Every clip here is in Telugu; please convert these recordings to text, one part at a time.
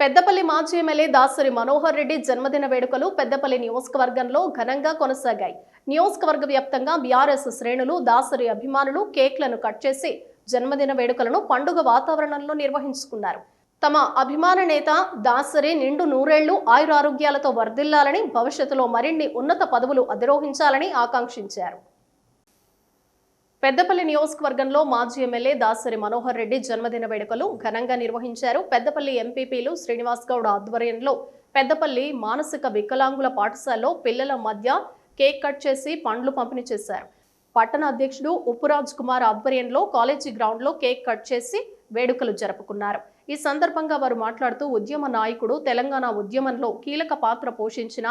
పెద్దపల్లి మాజీ ఎమ్మెల్యే దాసరి మనోహర్ రెడ్డి జన్మదిన వేడుకలు పెద్దపల్లి నియోజకవర్గంలో ఘనంగా కొనసాగాయి. నియోజకవర్గ వ్యాప్తంగా బీఆర్ఎస్ శ్రేణులు దాసరి అభిమానులు కేక్లను కట్ చేసి జన్మదిన వేడుకలను పండుగ వాతావరణంలో నిర్వహించుకున్నారు. తమ అభిమాన నేత దాసరి నిండు నూరేళ్ళు ఆయురారోగ్యాలతో వర్ధిల్లాలని భవిష్యత్తులో మరిన్ని ఉన్నత పదవులు అధిరోహించాలని ఆకాంక్షించారు. పెద్దపల్లి నియోజకవర్గంలో మాజీ ఎమ్మెల్యే దాసరి మనోహర్ రెడ్డి జన్మదిన వేడుకలు ఘనంగా నిర్వహించారు. పెద్దపల్లి ఎంపీపీలు శ్రీనివాస్ గౌడ్ ఆధ్వర్యంలో పెద్దపల్లి మానసిక వికలాంగుల పాఠశాలలో పిల్లల మధ్య కేక్ కట్ చేసి పండ్లు పంపిణీ చేశారు. పట్టణ అధ్యక్షుడు ఉప్పురాజ్ కుమార్ ఆధ్వర్యంలో కాలేజీ గ్రౌండ్లో కేక్ కట్ చేసి వేడుకలు జరుపుకున్నారు. ఈ సందర్భంగా వారు మాట్లాడుతూ ఉద్యమ నాయకుడు తెలంగాణ ఉద్యమంలో కీలక పాత్ర పోషించిన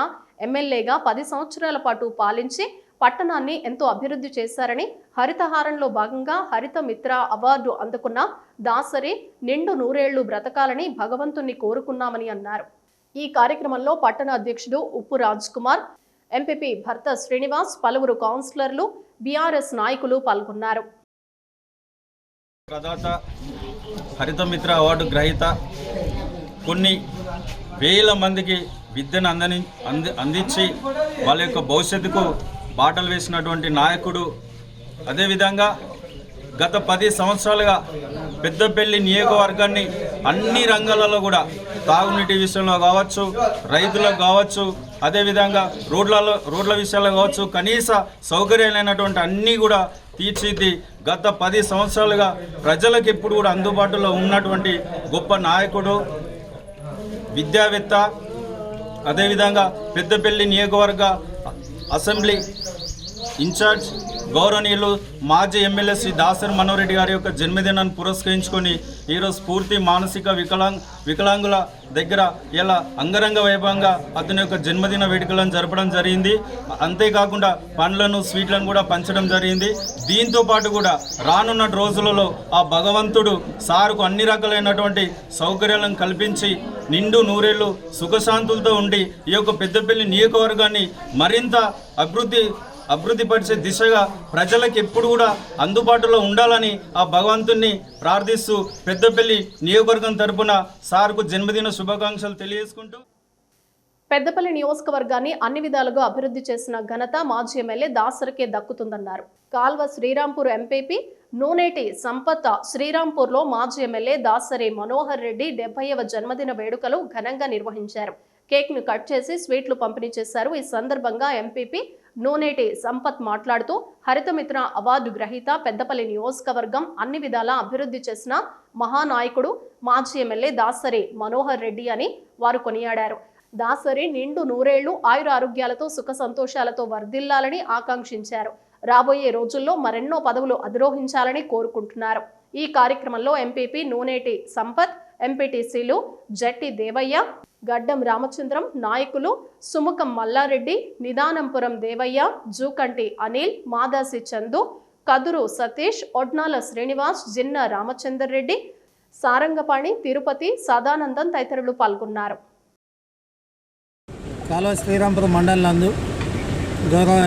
ఎమ్మెల్యేగా పది సంవత్సరాల పాటు పాలించి పట్టణాన్ని ఎంతో అభివృద్ధి చేశారని హరితహారంలో భాగంగా హరిత మిత్ర అవార్డు అందుకున్న దాసరి నిండు నూరేళ్ళు బ్రతకాలని భగవంతుణ్ణి కోరుకున్నామని అన్నారు. ఈ కార్యక్రమంలో పట్టణ అధ్యక్షుడు ఉప్పు రాజ్ కుమార్ ఎంపీపీ భర్త శ్రీనివాస్ పలువురు కౌన్సిలర్లు బీఆర్ఎస్ నాయకులు పాల్గొన్నారు. ప్రదాత హరితమిత్ర అవార్డు గ్రహీత కొన్ని వేల మందికి విద్యను అందని అంది అందించి వాళ్ళ యొక్క భవిష్యత్తుకు బాటలు వేసినటువంటి నాయకుడు. అదేవిధంగా గత పది సంవత్సరాలుగా పెద్దపల్లి నియోజకవర్గాన్ని అన్ని రంగాలలో కూడా తాగునీటి విషయంలో కావచ్చు రైతులకు కావచ్చు అదేవిధంగా రోడ్లలో రోడ్ల విషయాల్లో కావచ్చు కనీస సౌకర్యాలైనటువంటి అన్నీ కూడా తీర్చిది గత పది సంవత్సరాలుగా ప్రజలకు ఎప్పుడు కూడా అందుబాటులో ఉన్నటువంటి గొప్ప నాయకుడు విద్యావేత్త అదేవిధంగా పెద్దపల్లి నియోజకవర్గ అసెంబ్లీ ఇన్ఛార్జ్ గౌరవనీయులు మాజీ ఎమ్మెల్యే శ్రీ దాసరి మనోరెడ్డి గారి యొక్క జన్మదినాన్ని పురస్కరించుకొని ఈరోజు స్ఫూర్తి మానసిక వికలాంగ్ వికలాంగుల దగ్గర ఇలా అంగరంగ వైభవంగా అతని యొక్క జన్మదిన వేడుకలను జరపడం జరిగింది. అంతేకాకుండా పండ్లను స్వీట్లను కూడా పంచడం జరిగింది. దీంతో పాటు కూడా రానున్న రోజులలో ఆ భగవంతుడు సారుకు అన్ని రకాలైనటువంటి సౌకర్యాలను కల్పించి నిండు నూరేళ్ళు సుఖశాంతులతో ఉండి ఈ యొక్క పెద్దపల్లి నియోజకవర్గాన్ని మరింత అభివృద్ధి అభివృద్ధి పరిచే దిశగా ప్రజలకు ఎప్పుడు కూడా అందుబాటులో ఉండాలని ఆ భగవంతుణ్ణి ప్రార్థిస్తూ పెద్దపల్లి నియోజకవర్గం తరపున సార్కు జన్మదిన శుభాకాంక్షలు తెలియజేసుకుంటూ పెద్దపల్లి నియోజకవర్గాన్ని అన్ని విధాలుగా అభివృద్ధి చేసిన ఘనత మాజీ ఎమ్మెల్యే దాసరికే దక్కుతుందన్నారు. కాల్వ శ్రీరాంపూర్ ఎంపీపీ నూనేటి సంపత శ్రీరాంపూర్లో మాజీ ఎమ్మెల్యే దాసరి మనోహర్ రెడ్డి డెబ్బైవ జన్మదిన వేడుకలు ఘనంగా నిర్వహించారు. కేక్ను కట్ చేసి స్వీట్లు పంపిణీ చేశారు. ఈ సందర్భంగా ఎంపీపీ నూనేటి సంపత్ మాట్లాడుతూ హరితమిత్ర అవార్డు గ్రహీత పెద్దపల్లి నియోజకవర్గం అన్ని విధాలా అభివృద్ధి చేసిన మహానాయకుడు మాజీ ఎమ్మెల్యే దాసరి మనోహర్ రెడ్డి అని వారు కొనియాడారు. దాసరి నిండు నూరేళ్ళు ఆయుర ఆరోగ్యాలతో సుఖ సంతోషాలతో వర్ధిల్లాలని ఆకాంక్షించారు. రాబోయే రోజుల్లో మరెన్నో పదవులు అధిరోహించాలని కోరుకుంటున్నారు. ఈ కార్యక్రమంలో ఎంపీపీ నూనేటి సంపత్ ఎంపీటీసీలు జట్టి దేవయ్య గడ్డం రామచంద్రం నాయకులు సుముఖం మల్లారెడ్డి నిదానంపురం దేవయ్య జూకంటి అనిల్ మాదాసి చందు కదురు సతీష్ ఒడ్నాల శ్రీనివాస్ జిన్న రామచందర్ రెడ్డి సారంగపాణి తిరుపతి సదానందం తదితరులు పాల్గొన్నారు. కాలువ శ్రీరాంపురం మండలం నందు గౌరవ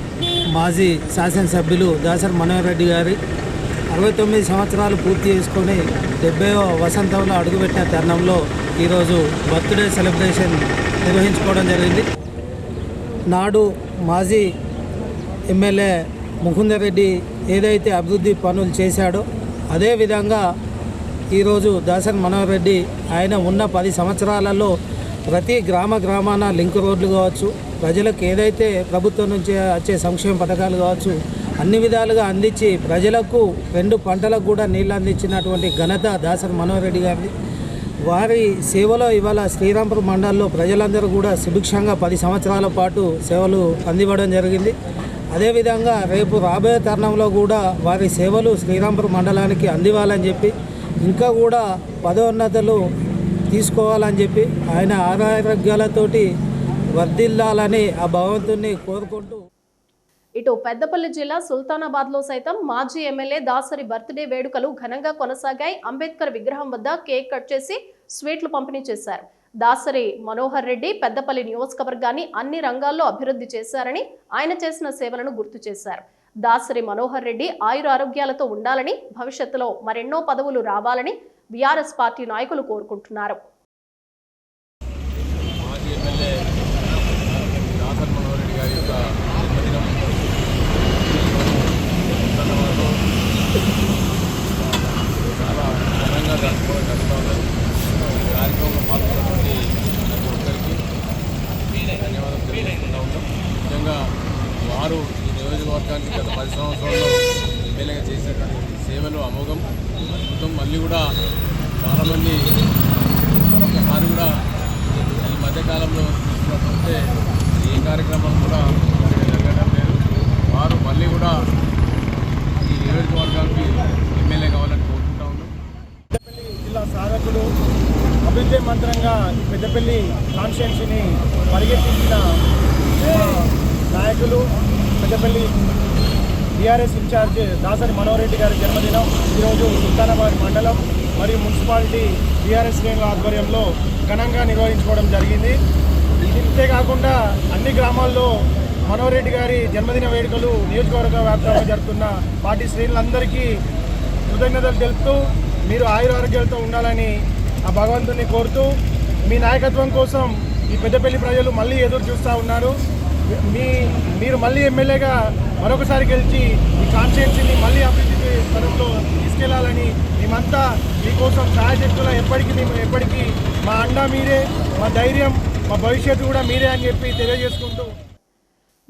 మాజీ శాసనసభ్యులు దాసరి మనోహర్ రెడ్డి గారి అరవై తొమ్మిది సంవత్సరాలు పూర్తి చేసుకొని డెబ్బైవ వసంతంలో అడుగుపెట్టిన తరుణంలో ఈరోజు బర్త్డే సెలబ్రేషన్ నిర్వహించుకోవడం జరిగింది. నాడు మాజీ ఎమ్మెల్యే ముకుందర్ రెడ్డి ఏదైతే అభివృద్ధి పనులు చేశాడో అదేవిధంగా ఈరోజు దాసరి మనోహర్ రెడ్డి ఆయన ఉన్న పది సంవత్సరాలలో ప్రతి గ్రామ గ్రామాన లింక్ రోడ్లు కావచ్చు ప్రజలకు ఏదైతే ప్రభుత్వం నుంచి వచ్చే సంక్షేమ పథకాలు కావచ్చు అన్ని విధాలుగా అందించి ప్రజలకు రెండు పంటలకు కూడా నీళ్ళు అందించినటువంటి ఘనత దాసరి మనోహర్ రెడ్డి గారిది. వారి సేవలో ఇవాళ శ్రీరాంపురం మండలంలో ప్రజలందరూ కూడా సుభిక్షంగా పది సంవత్సరాల పాటు సేవలు అందివ్వడం జరిగింది. అదేవిధంగా రేపు రాబోయే తరుణంలో కూడా వారి సేవలు శ్రీరాంపురం మండలానికి అందివ్వాలని చెప్పి ఇంకా కూడా పదోన్నతలు తీసుకోవాలని చెప్పి ఆయన ఆరోగ్యాలతోటి వర్ధిల్లాలని ఆ భగవంతుని కోరుకుంటూ ఇటు పెద్దపల్లి జిల్లా సుల్తానాబాద్లో సైతం మాజీ ఎమ్మెల్యే దాసరి బర్త్డే వేడుకలు ఘనంగా కొనసాగాయి. అంబేద్కర్ విగ్రహం వద్ద కేక్ కట్ చేసి స్వీట్లు పంపిణీ చేశారు. దాసరి మనోహర్ రెడ్డి పెద్దపల్లి నియోజకవర్గాన్ని అన్ని రంగాల్లో అభివృద్ధి చేశారని ఆయన చేసిన సేవలను గుర్తు చేశారు. దాసరి మనోహర్ రెడ్డి ఆయుర ఆరోగ్యాలతో ఉండాలని భవిష్యత్తులో మరెన్నో పదవులు రావాలని బీఆర్ఎస్ పార్టీ నాయకులు కోరుకుంటున్నారు. నియోజకవర్గానికి గత పది సంవత్సరాల్లో ఎమ్మెల్యేగా చేసిన సేవలు అమోఘం. మొత్తం మళ్ళీ కూడా చాలామంది ఒక్కసారి కూడా ఈ మధ్యకాలంలో చూసినట్లయితే ఏ కార్యక్రమం కూడా జరగడం లేదు. వారు మళ్ళీ కూడా ఈ నియోజకవర్గానికి ఎమ్మెల్యే కావాలని కోరుకుంటా ఉన్నాం. పెద్దపల్లి జిల్లా సాధకులు అభివృద్ధి మంత్రంగా పెద్దపల్లి కాన్స్టిట్యున్సీని పరిగెత్తించిన నాయకులు Peddapalli BRS in charge Dasari Manohar Reddy గారి జన్మదినం ఈరోజు సుల్తానాబాద్ మండలం మరియు మున్సిపాలిటీ బీఆర్ఎస్ శ్రేణుల ఆధ్వర్యంలో ఘనంగా నిర్వహించుకోవడం జరిగింది. ఇంతే కాకుండా అన్ని గ్రామాల్లో మనోహరెడ్డి గారి జన్మదిన వేడుకలు నియోజకవర్గ వ్యాప్తంగా జరుగుతున్న పార్టీ శ్రేణులందరికీ కృతజ్ఞతలు తెలుపుతూ మీరు ఆయుర ఆరోగ్యాలతో ఉండాలని ఆ భగవంతుని కోరుతూ మీ నాయకత్వం కోసం ఈ పెద్దపల్లి ప్రజలు మళ్ళీ ఎదురు చూస్తూ ఉన్నారు. మీ మీరు మళ్ళీ ఎమ్మెల్యేగా మరొకసారి గెలిచి ఈ కాన్స్టిట్యున్సీని మళ్ళీ అభివృద్ధి స్థలంలో తీసుకెళ్ళాలని మేమంతా మీకోసం సహాయశక్తుల ఎప్పటికీ మేము ఎప్పటికీ మా అండ మీరే మా ధైర్యం మా భవిష్యత్తు కూడా మీరే అని చెప్పి తెలియజేసుకుంటూ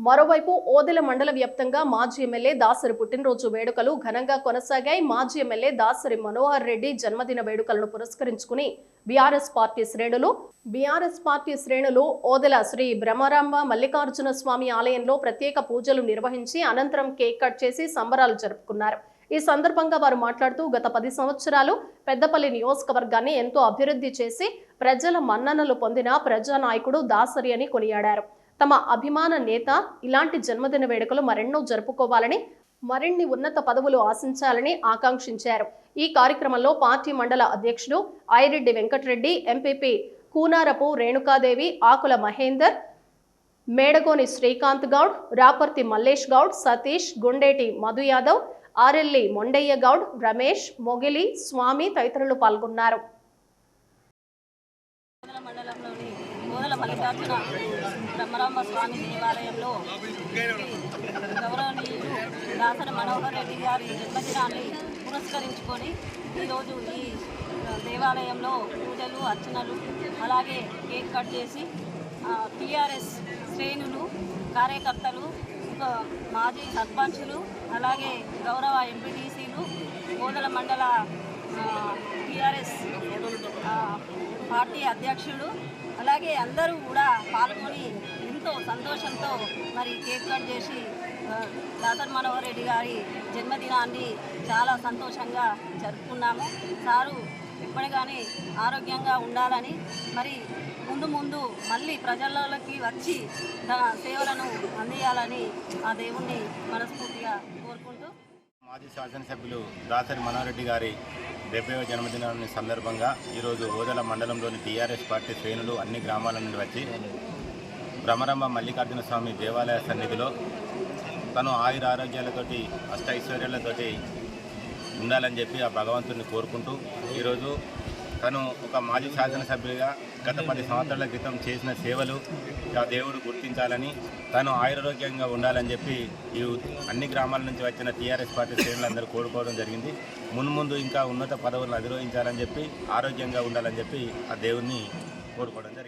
మరోవైపు ఓదెల మండల వ్యాప్తంగా మాజీ ఎమ్మెల్యే దాసరి పుట్టినరోజు వేడుకలు ఘనంగా కొనసాగాయి. మాజీ ఎమ్మెల్యే దాసరి మనోహర్ రెడ్డి జన్మదిన వేడుకలను పురస్కరించుకుని బీఆర్ఎస్ పార్టీ శ్రేణులు బీఆర్ఎస్ పార్టీ శ్రేణులు ఓదెల శ్రీ బ్రహ్మరాంబ మల్లికార్జున స్వామి ఆలయంలో ప్రత్యేక పూజలు నిర్వహించి అనంతరం కేక్ కట్ చేసి సంబరాలు జరుపుకున్నారు. ఈ సందర్భంగా వారు మాట్లాడుతూ గత పది సంవత్సరాలు పెద్దపల్లి నియోజకవర్గాన్ని ఎంతో అభివృద్ధి చేసి ప్రజల మన్ననలు పొందిన ప్రజానాయకుడు దాసరి అని కొనియాడారు. తమ అభిమాన నేత ఇలాంటి జన్మదిన వేడుకలు మరెన్నో జరుపుకోవాలని మరిన్ని ఉన్నత పదవులు ఆశించాలని ఆకాంక్షించారు. ఈ కార్యక్రమంలో పార్టీ మండల అధ్యక్షుడు ఐరెడ్డి వెంకటరెడ్డి ఎంపీపీ కూనారపు రేణుకాదేవి ఆకుల మహేందర్ మేడగోని శ్రీకాంత్ గౌడ్ రాపర్తి మల్లేష్ గౌడ్ సతీష్ గుండేటి మధు యాదవ్ ఆరెల్లి మొండయ్య గౌడ్ రమేష్ మొగిలి స్వామి తదితరులు పాల్గొన్నారు. బ్రహ్మరాంబ స్వామి దేవాలయంలో గౌరవనీయులు దాసర మనోహర్ రెడ్డి గారి జన్మదినాన్ని పురస్కరించుకొని ఈరోజు ఈ దేవాలయంలో పూజలు అర్చనలు అలాగే కేక్ కట్ చేసి టీఆర్ఎస్ శ్రేణులు కార్యకర్తలు మాజీ సర్పంచులు అలాగే గౌరవ ఎంపీటీసీలు కోదల మండల టీఆర్ఎస్ పార్టీ అధ్యక్షుడు. అలాగే అందరూ కూడా పాల్గొని ఎంతో సంతోషంతో మరి కేక్ కట్ చేసి ఆ, దాసర్ మనోహర్ రెడ్డి గారి జన్మదినాన్ని చాలా సంతోషంగా జరుపుకున్నాము. సారు ఎప్పటిగానే ఆరోగ్యంగా ఉండాలని మరి ముందు ముందు మళ్ళీ ప్రజలలోకి వచ్చి తన సేవలను అందియాలని ఆ దేవుణ్ణి మనస్ఫూర్తిగా కోరుకుంటూ మాజీ శాసనసభ్యులు దాసరి మనోరెడ్డి గారి డెబ్బైవ జన్మదినాన్ని సందర్భంగా ఈరోజు ఓదల మండలంలోని టీఆర్ఎస్ పార్టీ శ్రేణులు అన్ని గ్రామాల నుండి వచ్చి భ్రమరంభ మల్లికార్జున స్వామి దేవాలయ సన్నిధిలో తను ఆయుర ఆరోగ్యాలతోటి అష్టైశ్వర్యాలతోటి ఉండాలని చెప్పి ఆ భగవంతుని కోరుకుంటూ ఈరోజు తను ఒక మాజీ శాసనసభ్యుడిగా గత పది సంవత్సరాల క్రితం చేసిన సేవలు దేవుడు గుర్తించాలని తను ఆయురోగ్యంగా ఉండాలని చెప్పి ఈ అన్ని గ్రామాల నుంచి వచ్చిన టీఆర్ఎస్ పార్టీ శ్రేణులందరూ కోరుకోవడం జరిగింది. మున్ముందు ఇంకా ఉన్నత పదవులను అధిరోహించాలని చెప్పి ఆరోగ్యంగా ఉండాలని చెప్పి ఆ దేవుణ్ణి కోరుకోవడం జరిగింది.